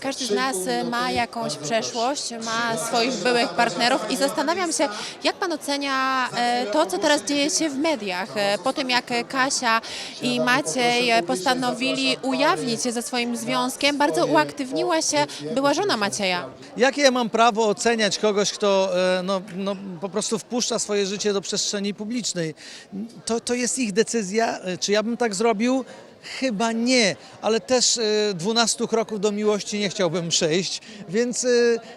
Każdy z nas e, ma jakąś przeszłość, ma swoich byłych partnerów i zastanawiam się, jak pan ocenia e, to, co teraz dzieje się w mediach. E, Po tym, jak Kasia i Maciej postanowili ujawnić się ze swoim związkiem, bardzo uaktywniła się była żona Macieja. Jakie ja mam prawo oceniać kogoś, kto no, no, po prostu wpuszcza swoje życie do przestrzeni publicznej? To, to jest ich decyzja. Czy ja bym tak zrobił? Chyba nie, ale też e, 12 kroków do miłości nie chciałbym przejść, więc e,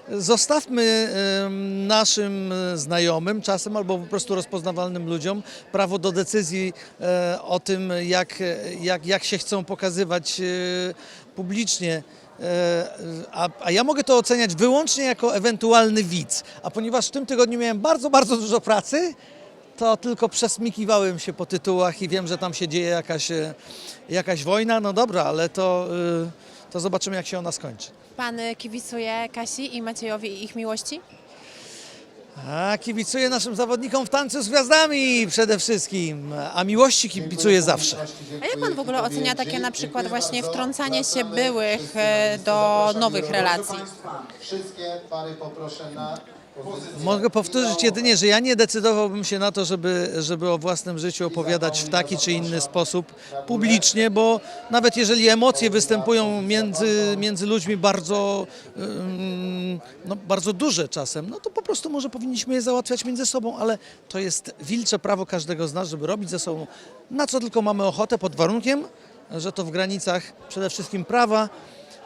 zostawmy e, naszym e, znajomym czasem albo po prostu rozpoznawalnym ludziom prawo do decyzji e, o tym, jak, jak, jak się chcą pokazywać e, publicznie. E, A, a ja mogę to oceniać wyłącznie jako ewentualny widz. A ponieważ w tym tygodniu miałem bardzo, bardzo dużo pracy, to tylko przesmikiwałem się po tytułach i wiem, że tam się dzieje jakaś, e, jakaś wojna. No dobra, ale to, y, to zobaczymy, jak się ona skończy. Pan e, kibicuje Kasi i Maciejowi ich miłości? A kibicuję naszym zawodnikom w tańcu z gwiazdami przede wszystkim, a miłości kibicuję zawsze. A jak pan w ogóle ocenia takie na przykład właśnie wtrącanie się byłych e, do nowych relacji? Wszystkie pary poproszę na Mogę powtórzyć jedynie, że ja nie decydowałbym się na to, żeby, żeby o własnym życiu opowiadać w taki czy inny sposób publicznie, bo nawet jeżeli emocje występują między, między ludźmi bardzo, no, bardzo duże czasem, no to po prostu może powinniśmy je załatwiać między sobą, ale to jest wilcze prawo każdego z nas, żeby robić ze sobą na co tylko mamy ochotę, pod warunkiem, że to w granicach przede wszystkim prawa,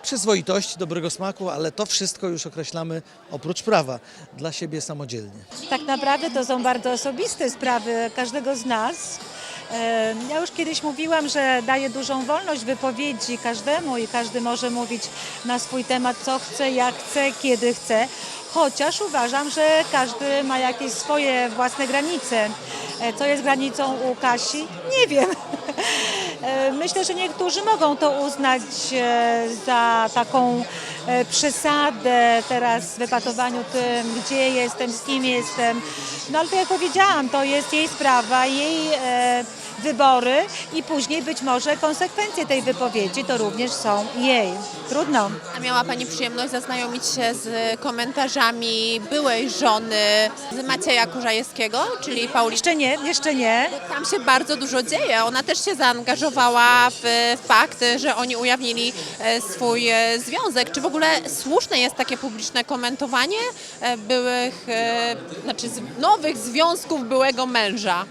przyzwoitości, dobrego smaku, ale to wszystko już określamy oprócz prawa dla siebie samodzielnie. Tak naprawdę to są bardzo osobiste sprawy każdego z nas. E, Ja już kiedyś mówiłam, że daję dużą wolność wypowiedzi każdemu i każdy może mówić na swój temat, co chce, jak chce, kiedy chce. Chociaż uważam, że każdy ma jakieś swoje własne granice. E, Co jest granicą u Kasi? Nie wiem. E, Myślę, że niektórzy mogą to uznać e, za taką e, przesadę teraz w wypatowaniu tym, gdzie jestem, z kim jestem. No ale tak jak powiedziałam, to jest jej sprawa, jej wybory i później być może konsekwencje tej wypowiedzi to również są jej. Trudno. A miała Pani przyjemność zaznajomić się z komentarzami byłej żony z Macieja Kurzajewskiego, czyli Pauli. Jeszcze nie, jeszcze nie. Tam się bardzo dużo dzieje. Ona też się zaangażowała w, fakt, że oni ujawnili e, swój e, związek. Czy w ogóle słuszne jest takie publiczne komentowanie e, byłych, znaczy nowych związków byłego męża?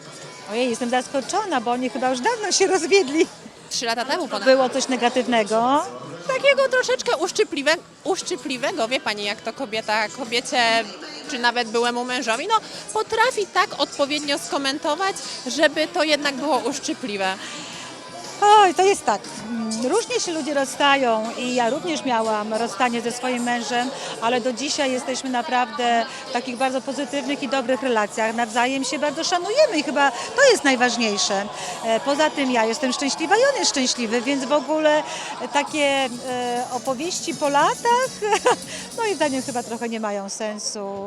Ojej, jestem zaskoczona, bo oni chyba już dawno się rozwiedli. Trzy lata temu ponad. Było coś negatywnego. Takiego troszeczkę uszczypliwe, uszczypliwego, wie Pani jak to kobieta kobiecie, czy nawet byłemu mężowi, no potrafi tak odpowiednio skomentować, żeby to jednak było uszczypliwe. Oj, to jest tak. mm, Różnie się ludzie rozstają i ja również miałam rozstanie ze swoim mężem, ale do dzisiaj jesteśmy naprawdę w takich bardzo pozytywnych i dobrych relacjach. Nawzajem się bardzo szanujemy i chyba to jest najważniejsze. E, Poza tym ja jestem szczęśliwa i on jest szczęśliwy, więc w ogóle takie e, opowieści po latach moim zdaniem chyba trochę nie mają sensu.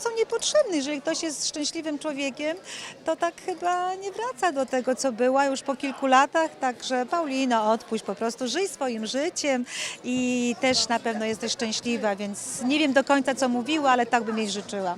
Są niepotrzebne. Jeżeli ktoś jest szczęśliwym człowiekiem, to tak chyba nie wraca do tego, co była już po kilku latach. Także Paulina, odpuść po prostu, żyj swoim życiem i też na pewno jesteś szczęśliwa, więc nie wiem do końca, co mówiła, ale tak bym jej życzyła.